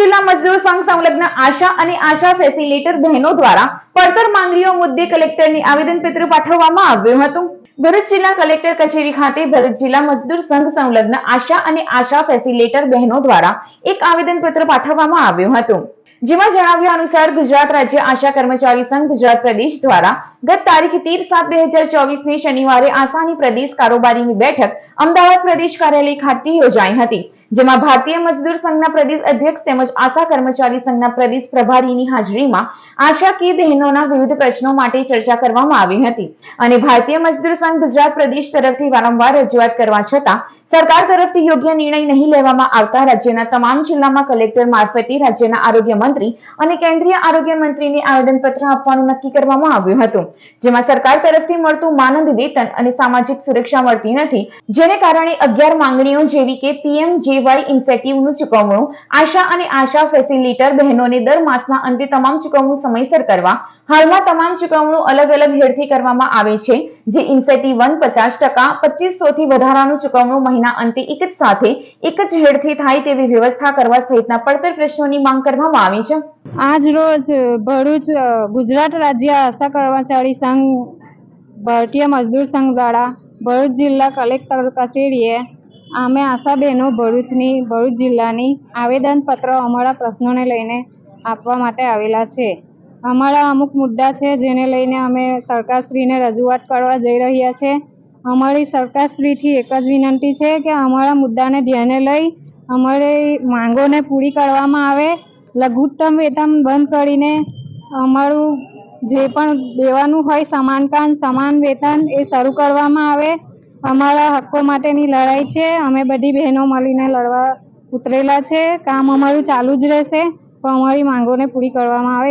જિલ્લા મજદૂર સંઘ સંલગ્ન આશા અને આશા ફેસિલિટર બહેનો દ્વારા પડતર માંગણીઓ મુદ્દે કલેક્ટરને આવેદનપત્ર પાઠવવામાં આવ્યું હતું. ભરૂચ જિલ્લા કલેક્ટર કચેરી ખાતે ભરૂચ જિલ્લા મજદૂર સંઘ સંલગ્ન આશા અને આશા ફેસિલિટર બહેનો દ્વારા એક આવેદનપત્ર પાઠવવામાં આવ્યું હતું. જેમાં જણાવ્યા અનુસાર ગુજરાત રાજ્ય આશા કર્મચારી સંઘ ગુજરાત પ્રદેશ દ્વારા ગત તારીખ તેર સાત બે હજાર ચોવીસની શનિવારે આશાની પ્રદેશ કારોબારીની બેઠક અમદાવાદ પ્રદેશ કાર્યાલય ખાતે યોજાઈ હતી. જેમાં ભારતીય મજદૂર સંઘના પ્રદેશ અધ્યક્ષ તેમજ આશા કર્મચારી સંઘના પ્રદેશ પ્રભારીની હાજરીમાં આશાકીય બહેનોના વિવિધ પ્રશ્નો માટે ચર્ચા કરવામાં આવી હતી. અને ભારતીય મજદૂર સંઘ ગુજરાત પ્રદેશ તરફથી વારંવાર રજૂઆત કરવા છતાં સરકાર તરફથી યોગ્ય નિર્ણય નહીં લેવામાં આવતા રાજ્યના તમામ જિલ્લામાં કલેક્ટર મારફતે રાજ્યના આરોગ્ય મંત્રી અને કેન્દ્રીય આરોગ્ય મંત્રીને આવેદનપત્ર આપવાનું નક્કી કરવામાં આવ્યું હતું. જેમાં સરકાર તરફથી મળતું માનદ વેતન અને સામાજિક સુરક્ષા મળતી નથી, જેને કારણે અગિયાર માંગણીઓ જેવી કે પીએમ જેવાય ઇન્સેન્ટિવનું ચૂકવણું, આશા અને આશા ફેસિલિટર બહેનોને દર માસના અંતે તમામ ચૂકવણું સમયસર કરવા હાલમાં તમામ ચૂકવણું અલગ અલગ હેડથી કરવામાં આવે છે, જે ઇન્સેટી વન પચાસ ટકા, પચીસો થી વધારાનું ચુકવણું મહિના અંતે એક જ સાથે, એક જ હેડથી થાય તેવી વ્યવસ્થા કરવા સહિતના પડતર પ્રશ્નોની માંગ કરવામાં આવી છે. આજ રોજ ભરૂચ ગુજરાત રાજ્ય આશા કર્મચારી સંઘ, ભારતીય મજદૂર સંઘ દ્વારા ભરૂચ જિલ્લા કલેક્ટર કચેરીએ અમે આશા બહેનો ભરૂચની, ભરૂચ જિલ્લાની આવેદનપત્ર અમારા પ્રશ્નોને લઈને આપવા માટે આવેલા છે. અમારા અમુક મુદ્દા છે જેને લઈને અમે સરકારશ્રીને રજૂઆત કરવા જઈ રહ્યા છે. અમારી સરકારશ્રીથી એક જ વિનંતી છે કે અમારા મુદ્દાને ધ્યાને લઈ અમારી માંગોને પૂરી કરવામાં આવે. લઘુત્તમ વેતન બંધ કરીને અમારું જે પણ દેવાનું હોય સમાન કામ સમાન વેતન એ શરૂ કરવામાં આવે. અમારા હક્કો માટેની લડાઈ છે. અમે બધી બહેનો મળીને લડવા ઉતરેલા છે. કામ અમારું ચાલુ જ રહેશે. પણ અમારી માંગોને પૂરી કરવામાં આવે.